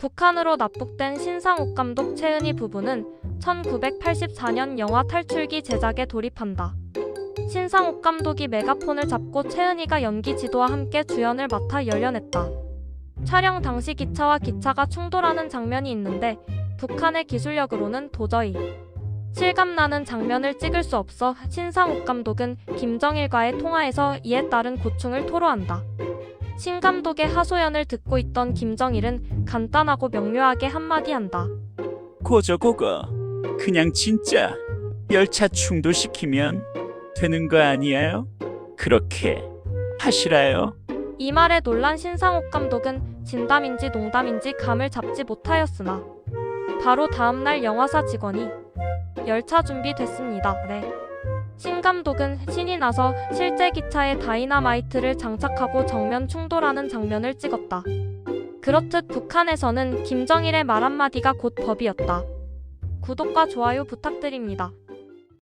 북한으로 납북된 신상옥 감독 최은희 부부는 1984년 영화 탈출기 제작에 돌입한다. 신상옥 감독이 메가폰을 잡고 최은희가 연기 지도와 함께 주연을 맡아 열연했다. 촬영 당시 기차와 기차가 충돌하는 장면이 있는데 북한의 기술력으로는 도저히 실감나는 장면을 찍을 수 없어 신상옥 감독은 김정일과의 통화에서 이에 따른 고충을 토로한다. 신 감독의 하소연을 듣고 있던 김정일은 간단하고 명료하게 한마디 한다. 고저 고거 그냥 진짜 열차 충돌시키면 되는 거 아니에요? 그렇게 하시라요. 이 말에 놀란 신상옥 감독은 진담인지 농담인지 감을 잡지 못하였으나 바로 다음날 영화사 직원이 열차 준비됐습니다. 네. 신 감독은 신이 나서 실제 기차에 다이나마이트를 장착하고 정면 충돌하는 장면을 찍었다. 그렇듯 북한에서는 김정일의 말 한마디가 곧 법이었다. 구독과 좋아요 부탁드립니다.